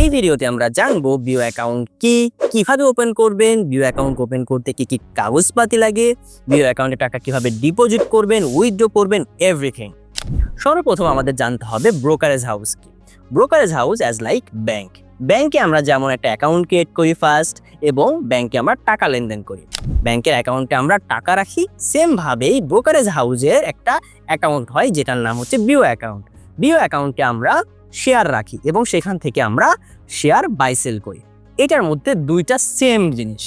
এই ভিডিওতে আমরা জানব বিও অ্যাকাউন্ট কি, কীভাবে ওপেন করবেন বিও অ্যাকাউন্ট ওপেন করতে কি কি কাগজপাতি লাগে বিও অ্যাকাউন্টে টাকা কীভাবে ডিপোজিট করবেন উইথড্র করবেন এভরিথিং সর্বপ্রথম আমাদের জানতে হবে ব্রোকারেজ হাউস কি। Brokerage house as like bank ব্যাংকে আমরা যেমন একটা অ্যাকাউন্ট ক্রিয়েট করি ফার্স্ট এবং ব্যাংকে আমরা টাকা লেনদেন করি। ব্যাংকের অ্যাকাউন্টে আমরা টাকা রাখি সেমভাবেই ব্রোকারেজ হাউসের একটা অ্যাকাউন্ট হয়, যেটার নাম হচ্ছে বিও অ্যাকাউন্ট বিও অ্যাকাউন্টে আমরা শেয়ার রাখি এবং সেখান থেকে আমরা শেয়ার বাইসেল করি। এটার মধ্যে দুইটা সেম জিনিস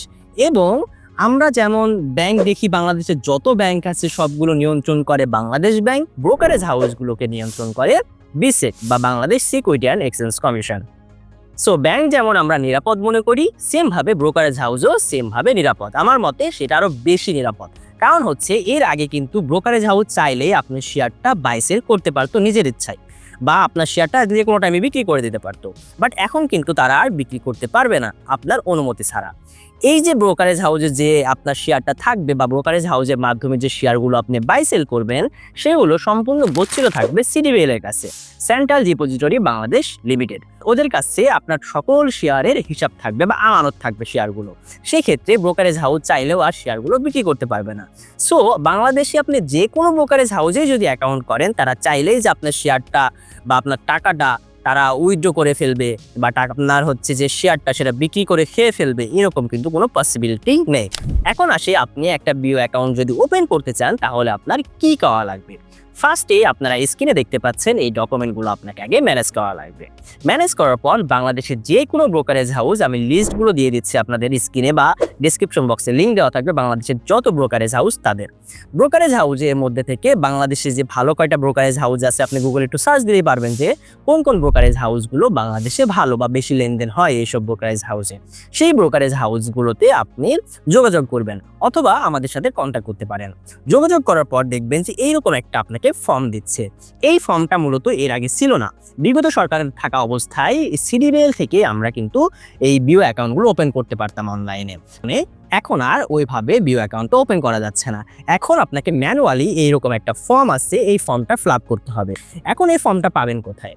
এবং আমরা যেমন ব্যাংক দেখি বাংলাদেশের যত ব্যাংক আছে, সবগুলো নিয়ন্ত্রণ করে বাংলাদেশ ব্যাংক ব্রোকারেজ হাউসগুলোকে নিয়ন্ত্রণ করে বিসেক বা Bangladesh security and exchange commission so bank যেমন আমরা নিরাপদ মনে করি সেমভাবে ব্রোকারেজ হাউসও সেমভাবে নিরাপদ। আমার মতে সেটা আরও বেশি নিরাপদ। কারণ হচ্ছে, এর আগে কিন্তু ব্রোকারেজ হাউস চাইলেই আপনি শেয়ারটা বাইসেল করতে পারতো নিজের ইচ্ছায়। বা আপনার শেয়ারটা যে কোনো টাইমে বিক্রি করে দিতে পারতো। বাট এখন কিন্তু তারা আর বিক্রি করতে পারবে না, আপনার অনুমতি ছাড়া। এই যে ব্রোকারেজ হাউসে যে আপনার শেয়ারটা থাকবে বা ব্রোকারেজ হাউসের মাধ্যমে যে শেয়ারগুলো আপনি বাই সেল করবেন, সেগুলো সম্পূর্ণ গচ্ছিত থাকবে সিডিবিএল এর কাছে সেন্ট্রাল ডিপোজিটরি বাংলাদেশ লিমিটেড ওদের কাছে আপনার সকল শেয়ারের হিসাব থাকবে বা আমানত থাকবে শেয়ারগুলো সেক্ষেত্রে ব্রোকারেজ হাউস চাইলেও আর শেয়ারগুলো বিক্রি করতে পারবে না। সো বাংলাদেশে আপনি যে কোনো ব্রোকারেজ হাউসে যদি অ্যাকাউন্ট করেন, তারা চাইলেই যে আপনার শেয়ারটা বা আপনার টাকাটা তারা উইথড্র করে ফেলবে বা আপনার হচ্ছে যে শেয়ারটা সেটা বিক্রি করে খেয়ে ফেলবে, এরকম কিন্তু কোনো পসিবিলিটি নেই। এখন আসে আপনি একটা বিও অ্যাকাউন্ট যদি ওপেন করতে চান, তাহলে আপনার কি করা লাগবে? ফার্স্টে আপনারা স্ক্রিনে দেখতে পাচ্ছেন এই ডকুমেন্টগুলো আপনাকে আগে ম্যানেজ করা লাগবে। ম্যানেজ করার পর বাংলাদেশের যে কোনো ব্রোকারেজ হাউস আমি লিস্টগুলো দিয়ে দিচ্ছি আপনাদের স্ক্রিনে বা ডিসক্রিপশন বক্সে লিঙ্ক দেওয়া থাকবে বাংলাদেশের যত ব্রোকারেজ হাউস তাদের। ব্রোকারেজ হাউসের মধ্যে থেকে বাংলাদেশে যে ভালো কয়টা ব্রোকারেজ হাউস আছে, আপনি গুগলে একটু সার্চ দিতেই পারবেন যে কোন কোন ব্রোকারেজ হাউসগুলো বাংলাদেশে ভালো বা বেশি লেনদেন হয় এইসব ব্রোকারেজ হাউসে সেই ব্রোকারেজ হাউসগুলোতে আপনি যোগাযোগ করবেন অথবা আমাদের সাথে কন্ট্যাক্ট করতে পারেন। যোগাযোগ করার পর দেখবেন যে এইরকম একটা আপনাকে ফর্ম দিচ্ছে। এই ফর্মটা মূলত এর আগে ছিল না। বিগত সরকারের থাকা অবস্থায় সিডিবিএল থেকে আমরা কিন্তু এই বিও অ্যাকাউন্টগুলো ওপেন করতে পারতাম অনলাইনে মানে এখন আর ওইভাবে বিও অ্যাকাউন্ট ওপেন করা যাচ্ছে না। এখন আপনাকে ম্যানুয়ালি এইরকম একটা ফর্ম আসছে, এই ফর্মটা ফিল করতে হবে। এখন এই ফর্মটা পাবেন কোথায়?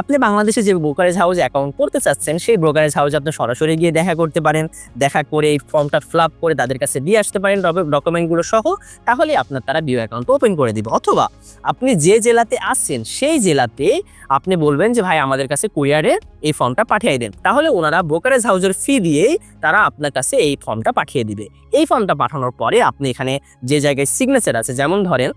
আপনি বাংলাদেশে যে ব্রোকারেজ হাউস অ্যাকাউন্ট করতে চাচ্ছেন, সেই ব্রোকারেজ হাউসে আপনি সরাসরি গিয়ে দেখা করতে পারেন। দেখা করে এই ফর্মটা ফিল আপ করে তাদের কাছে দিয়ে আসতে পারেন ডকুমেন্টগুলো সহ, তাহলে আপনার তারা বিও অ্যাকাউন্ট ওপেন করে দিবে। অথবা আপনি যে জেলাতে আসছেন সেই জেলাতে আপনি বলবেন যে, ভাই, আমাদের কাছে কুরিয়ারে এই ফর্মটা পাঠিয়ে দেন। তাহলে ওনারা ব্রোকারেজ হাউসের ফি দিয়েই তারা আপনার কাছে এই ফর্মটা পাঠিয়ে দিবে। এই ফর্মটা পাঠানোর পরে আপনি এখানে যে জায়গায় সিগনেচার আছে, যেমন ধরেন,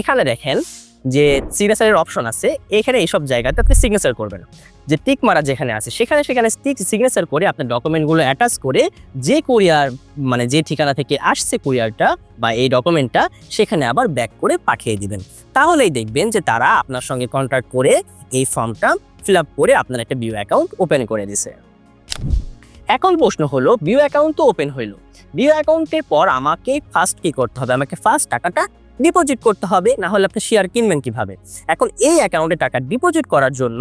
এখানে দেখেন যে সিগনেচারের অপশন আছে, এখানে এইসব জায়গাতে আপনি সিগনেচার করবেন। যে টিক মারা যেখানে আছে, সেখানে সেখানে টিক সিগনেচার করে আপনার ডকুমেন্টগুলো অ্যাটাচ করে যে কুরিয়ার মানে যে ঠিকানা থেকে আসছে কুরিয়ারটা বা এই ডকুমেন্টটা সেখানে আবার ব্যাক করে পাঠিয়ে দিবেন। তাহলেই দেখবেন যে তারা আপনার সঙ্গে কন্ট্যাক্ট করে এই ফর্মটা ফিল আপ করে আপনার একটা বিও অ্যাকাউন্ট ওপেন করে দিছে। এখন প্রশ্ন হলো বিও অ্যাকাউন্ট তো ওপেন হইল। বিও অ্যাকাউন্টের পর আমাকে ফার্স্ট কি করতে হবে? আমাকে ফার্স্ট টাকাটা ডিপোজিট করতে হবে না হলে আপনি শেয়ার কিনবেন কীভাবে? এখন এই অ্যাকাউন্টে টাকা ডিপোজিট করার জন্য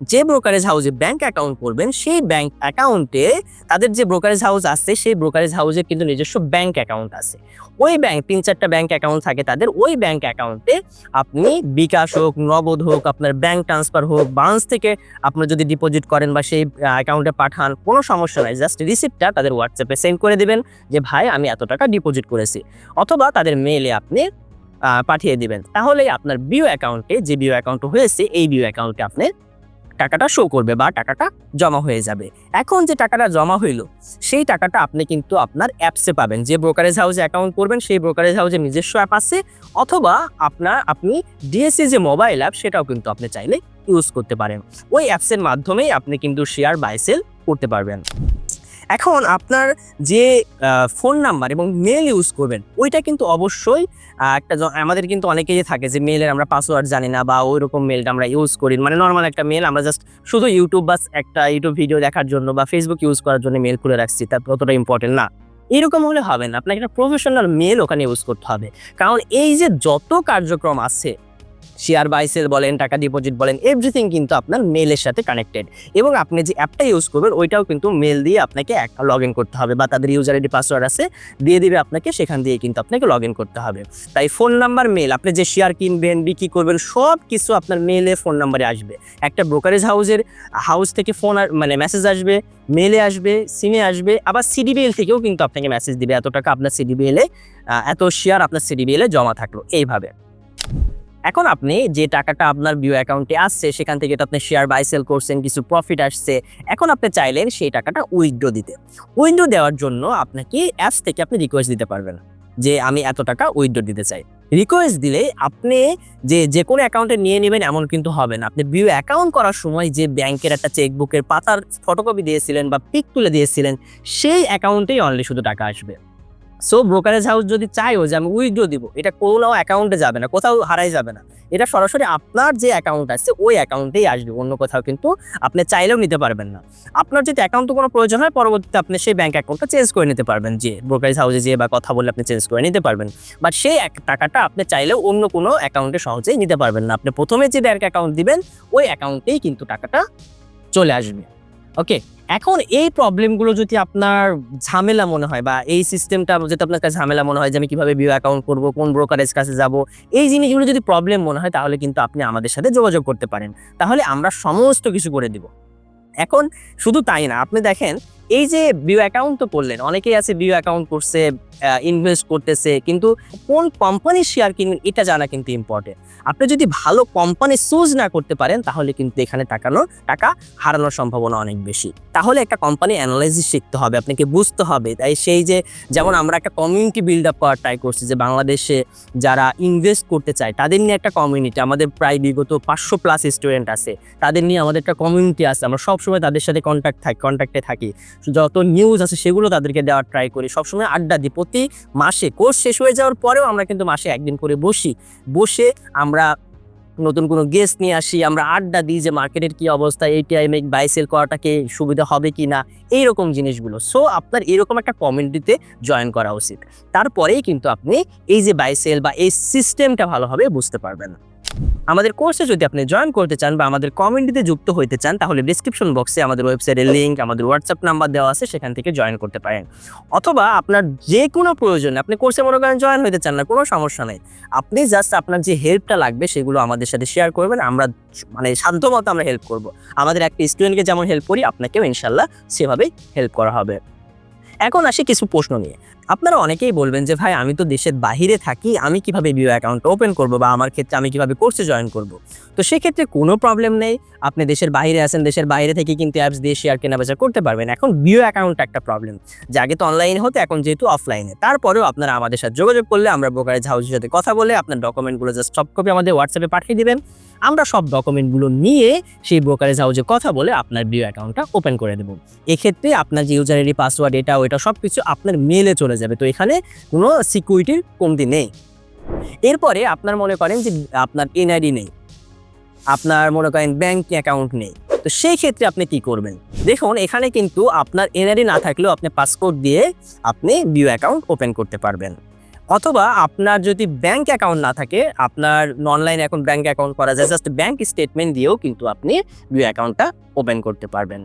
যে ব্রোকারেজ হাউসে ব্যাংক অ্যাকাউন্ট করবেন, সেই ব্যাংক অ্যাকাউন্টে তাদের যে ব্রোকারেজ হাউস আছে, সেই ব্রোকারেজ হাউসের কিন্তু নিজস্ব ব্যাংক অ্যাকাউন্ট আছে। ওই ব্যাংক তিন চারটা ব্যাংক অ্যাকাউন্ট থাকে তাদের, ওই ব্যাংক অ্যাকাউন্টে আপনি বিকাশ হোক, নগদ হোক, আপনার ব্যাংক ট্রান্সফার হোক বাউন্স থেকে আপনি যদি ডিপোজিট করেন বা সেই অ্যাকাউন্টে পাঠান, কোনো সমস্যা নাই জাস্ট রিসিপ্টটা তাদের হোয়াটসঅ্যাপে সেন্ড করে দেবেন যে, ভাই, আমি এত টাকা ডিপোজিট করেছি। অথবা তাদের মেইলে আপনি পাঠিয়ে দিবেন। তাহলে আপনার বিও অ্যাকাউন্টে যে বিও অ্যাকাউন্ট হয়েছে, এই বিও অ্যাকাউন্টে আপনি টাকাটা শো করবে বা টাকাটা জমা হয়ে যাবে। এখন যে টাকাটা জমা হইল, সেই টাকাটা আপনি কিন্তু আপনার অ্যাপসে পাবেন। যে ব্রোকারেজ হাউসে অ্যাকাউন্ট করবেন, সেই ব্রোকারেজ হাউসে নিজস্ব অ্যাপ আছে, অথবা আপনার, আপনি ডিএসসি যে মোবাইল অ্যাপ সেটাও কিন্তু আপনি চাইলে ইউজ করতে পারেন। ওই অ্যাপসের মাধ্যমেই আপনি কিন্তু শেয়ার বাই সেল করতে পারবেন। এখন আপনার যে ফোন নাম্বার এবং মেল ইউজ করবেন, ওইটা কিন্তু অবশ্যই একটা আমাদের কিন্তু অনেকেই থাকে যে মেলের আমরা পাসওয়ার্ড জানি না বা ওই রকম মেলটা আমরা ইউজ করি মানে নর্মাল একটা মেল আমরা জাস্ট শুধু ইউটিউব বা একটা ইউটিউব ভিডিও দেখার জন্য বা ফেসবুক ইউজ করার জন্য মেল খুলে রাখছি, তা অতটা ইম্পর্টেন্ট না। এরকম হলে হবে না। আপনাকে একটা প্রফেশনাল মেল ওখানে ইউজ করতে হবে। কারণ এই যে যত কার্যক্রম আছে শেয়ার বাইসেল বলেন, টাকা ডিপোজিট বলেন এভরিথিং কিন্তু আপনার মেলের সাথে কানেক্টেড এবং আপনি যে অ্যাপটা ইউজ করবেন, ওইটাও কিন্তু মেল দিয়ে আপনাকে একটা লগ ইন করতে হবে বা তাদের ইউজার আইডি পাসওয়ার্ড আছে, দিয়ে দিবে আপনাকে, সেখান দিয়ে কিন্তু আপনাকে লগ ইন করতে হবে। তাই ফোন নাম্বার মেল আপনি যে শেয়ার কিনবেন, বিক্রি করবেন সব কিছু আপনার মেলে ফোন নাম্বারে আসবে। একটা ব্রোকারেজ হাউসের হাউস থেকে ফোন মানে মেসেজ আসবে মেলে আসবে সিমে আসবে, আবার সিডিবিএল থেকেও কিন্তু আপনাকে মেসেজ দিবে। এত টাকা আপনার সিডিবিএলে এত শেয়ার আপনার সিডিবিএলে জমা থাকল। এইভাবে। এখন আপনি যে টাকাটা আপনার বিও অ্যাকাউন্টে আসছে, সেখান থেকে আপনি শেয়ার বাই সেল করছেন, কিছু প্রফিট আসছে, এখন আপনি চাইলেন সেই টাকাটা উইথড্র দিতে। উইথড্র দেওয়ার জন্য আপনাকে অ্যাপস থেকে আপনি রিকোয়েস্ট দিতে পারবেন যে আমি এত টাকা উইথড্র দিতে চাই। রিকোয়েস্ট দিলে আপনি যে যে কোনো অ্যাকাউন্টে নিয়ে নেবেন এমন কিন্তু হবে না। আপনি বিও অ্যাকাউন্ট করার সময় যে ব্যাংকের একটা চেকবুকের পাতার ফটোকপি দিয়েছিলেন বা পিক তুলে দিয়েছিলেন, সেই অ্যাকাউন্টেই অনলি শুধু টাকা আসবে। সো ব্রোকারেজ হাউস যদি চাইও যে আমি উইথড্র দিব। এটা কোনো অ্যাকাউন্টে যাবে না, কোথাও হারাই যাবে না। এটা সরাসরি আপনার যে অ্যাকাউন্ট আছে, ওই অ্যাকাউন্টেই আসবে, অন্য কোথাও কিন্তু আপনি চাইলেও নিতে পারবেন না। আপনার যদি অ্যাকাউন্টে কোনো প্রয়োজন হয়, পরবর্তীতে আপনি সেই ব্যাঙ্ক অ্যাকাউন্টটা চেঞ্জ করে নিতে পারবেন, যে ব্রোকারেজ হাউসে যেয়ে বা কথা বলে আপনি চেঞ্জ করে নিতে পারবেন। বাট সেই টাকাটা আপনি চাইলেও অন্য কোনো অ্যাকাউন্টে সহজেই নিতে পারবেন না। আপনি প্রথমে যে ব্যাঙ্ক অ্যাকাউন্ট দিবেন, ওই অ্যাকাউন্টেই কিন্তু টাকাটা চলে আসবে। ওকে এখন এই প্রবলেমগুলো যদি আপনার ঝামেলা মনে হয় বা এই সিস্টেমটা যদি আপনার কাছে ঝামেলা মনে হয় যে আমি কীভাবে বিও অ্যাকাউন্ট করব, কোন ব্রোকারেজ কাছে যাব, এই জিনিসগুলো যদি প্রবলেম মনে হয় তাহলে কিন্তু আপনি আমাদের সাথে যোগাযোগ করতে পারেন। তাহলে আমরা সমস্ত কিছু করে দিব। এখন শুধু তাই না, আপনি দেখেন এই যে বিও অ্যাকাউন্ট তো করলেন অনেকেই আছে বিও অ্যাকাউন্ট করছে ইনভেস্ট করতেছে, কিন্তু কোন কোম্পানির শেয়ার কিনবেন এটা জানা কিন্তু ইম্পর্টেন্ট আপনি যদি ভালো কোম্পানি চুজ না করতে পারেন, তাহলে কিন্তু এখানে টাকানো, টাকা হারানোর সম্ভাবনা অনেক বেশি। তাহলে একটা কোম্পানি অ্যানালাইসিস শিখতে হবে, আপনাকে বুঝতে হবে। তাই সেই যে, যেমন আমরা একটা কমিউনিটি বিল্ড আপ করার ট্রাই করছি যে, বাংলাদেশে যারা ইনভেস্ট করতে চায়, তাদের নিয়ে একটা কমিউনিটি আমাদের প্রায় বিগত পাঁচশো প্লাস স্টুডেন্ট আছে, তাদের নিয়ে আমাদের একটা কমিউনিটি আছে, আমরা সবসময় তাদের সাথে কন্ট্যাক্ট থাকি কন্ট্যাক্টে থাকি। যত নিউজ আছে সেগুলো তাদেরকে দেওয়ার ট্রাই করি। সবসময় আড্ডা দিই। প্রতি মাসে কোর্স শেষ হয়ে যাওয়ার পরেও আমরা কিন্তু মাসে একদিন করে বসি। বসে আমরা নতুন কোনো গেস্ট নিয়ে আসি, আমরা আড্ডা দিই যে মার্কেটের কি অবস্থা এই টাইমে বাই সেল করাটাকে সুবিধা হবে কি না এইরকম জিনিসগুলো। সো আপনার এরকম একটা কমিউনিটিতে জয়েন করা উচিত। তারপরেই কিন্তু আপনি এই যে বাই সেল বা এই সিস্টেমটা ভালোভাবে বুঝতে পারবেন। আমাদের কোর্সে যদি আপনি জয়েন করতে চান বা আমাদের কমিউনিটিতে যুক্ত হতে চান, তাহলে ডিসক্রিপশন বক্সে আমাদের ওয়েবসাইটের লিঙ্ক আমাদের হোয়াটসঅ্যাপ নাম্বার দেওয়া আছে, সেখান থেকে জয়েন করতে পারেন। অথবা আপনার যে কোনো প্রয়োজনে, আপনি কোর্সে মনে করেন জয়েন হতে চান না, কোনো সমস্যা নেই। আপনি জাস্ট আপনার যে হেল্পটা লাগবে, সেগুলো আমাদের সাথে শেয়ার করবেন, আমরা মানে সাধ্যমতো আমরা হেল্প করব। আমাদের একটা স্টুডেন্টকে যেমন হেল্প করি, আপনাকেও ইনশাল্লাহ সেভাবেই হেল্প করা হবে। এখন আসি কিছু প্রশ্ন নিয়ে। আপনারা অনেকেই বলবেন যে, ভাই, আমি তো দেশের বাহিরে থাকি, আমি কীভাবে বিও অ্যাকাউন্ট ওপেন করব বা আমার ক্ষেত্রে আমি কীভাবে কোর্সে জয়েন করব? তো সেক্ষেত্রে কোনো প্রবলেম নেই। আপনি দেশের বাইরে আছেন, দেশের বাইরে থেকে কিন্তু অ্যাপস দিয়ে শেয়ার কেনাবেচা করতে পারবেন। এখন বিও অ্যাকাউন্ট একটা প্রবলেম যে, আগে তো অনলাইনে হতো, এখন যেহেতু অফলাইনে তারপরেও আপনারা আমাদের সাথে যোগাযোগ করলে আমরা ব্রোকারেজ হাউসের সাথে কথা বলে আপনার ডকুমেন্টগুলো জাস্ট সব কপি আমাদের হোয়াটসঅ্যাপে পাঠিয়ে দেবেন। আমরা সব ডকুমেন্টগুলো নিয়ে সেই ব্রোকারেজ হাউসে কথা বলে আপনার বিও অ্যাকাউন্টটা ওপেন করে দেবো। এক্ষেত্রে আপনার যে ইউজার আইডি পাসওয়ার্ড এটা ওইটা সব কিছু আপনার মেলে চলে যাবে। তো এখানে কোনো সিকিউরিটির কমতি নেই। এরপরে আপনার মনে করেন যে আপনার এনআইডি নেই। আপনার মনে করেন ব্যাঙ্ক অ্যাকাউন্ট নেই। তো সেই ক্ষেত্রে আপনি কি করবেন? দেখুন, এখানে কিন্তু আপনার এনআইডি না থাকলেও আপনি পাসপোর্ট দিয়ে আপনি বিও অ্যাকাউন্ট ওপেন করতে পারবেন। অথবা আপনার যদি ব্যাংক অ্যাকাউন্ট না থাকে, আপনার অনলাইন এখন ব্যাংক অ্যাকাউন্ট করা যায় জাস্ট ব্যাংক স্টেটমেন্ট দিয়েও কিন্তু আপনি বিও অ্যাকাউন্টটা ওপেন করতে পারবেন।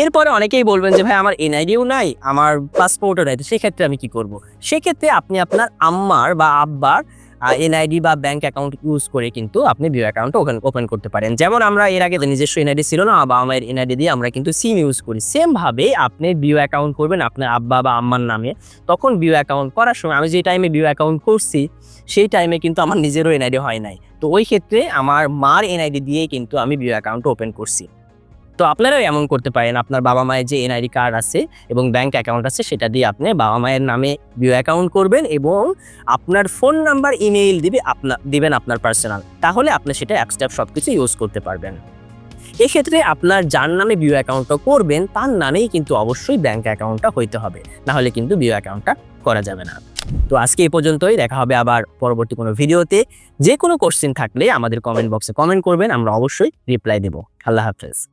এরপরে অনেকেই বলবেন যে, ভাই, আমার এনআইডিও নাই, আমার পাসপোর্টও নাই, তো সেক্ষেত্রে আমি কি করব? সেক্ষেত্রে আপনি আপনার আম্মার বা আব্বার এনআইডি বা ব্যাংক অ্যাকাউন্ট ইউজ করে কিন্তু আপনি বিও অ্যাকাউন্ট ওপেন ওপেন করতে পারেন। যেমন আমরা এর আগে নিজস্ব এনআইডি ছিল না, বা আমার এনআইডি দিয়ে আমরা কিন্তু সিম ইউজ করি। সেম ভাবে আপনি বিও অ্যাকাউন্ট করবেন আপনার আব্বা বা আম্মার নামে। তখন বিও অ্যাকাউন্ট করার সময় আমি যে টাইমে বিও অ্যাকাউন্ট করছি, সেই টাইমে কিন্তু আমার নিজেরও এনআইডি হয় নাই। তো ওই ক্ষেত্রে আমার মার এনআইডি দিয়েই কিন্তু আমি বিও অ্যাকাউন্ট ওপেন করছি। তো আপনারাও এমন করতে পারেন। আপনার বাবা মায়ের যে এনআইডি কার্ড আছে এবং ব্যাংক অ্যাকাউন্ট আছে, সেটা দিয়ে আপনি বাবা মায়ের নামে বিও অ্যাকাউন্ট করবেন এবং আপনার ফোন নাম্বার, ইমেইল দিবে আপনার দিবেন আপনার পার্সোনাল। তাহলে আপনি সেটা অ্যাপস্ট্যাপ সব কিছু ইউজ করতে পারবেন। এক্ষেত্রে আপনার যার নামে বিও অ্যাকাউন্টটা করবেন, তার নামেই কিন্তু অবশ্যই ব্যাংক অ্যাকাউন্টটা হইতে হবে। নাহলে কিন্তু বিও অ্যাকাউন্টটা করা যাবে না। তো আজকে এই পর্যন্তই। দেখা হবে আবার পরবর্তী কোনো ভিডিওতে। যে কোনো কোশ্চেন থাকলে আমাদের কমেন্ট বক্সে কমেন্ট করবেন, আমরা অবশ্যই রিপ্লাই দেবো। আল্লাহ হাফেজ।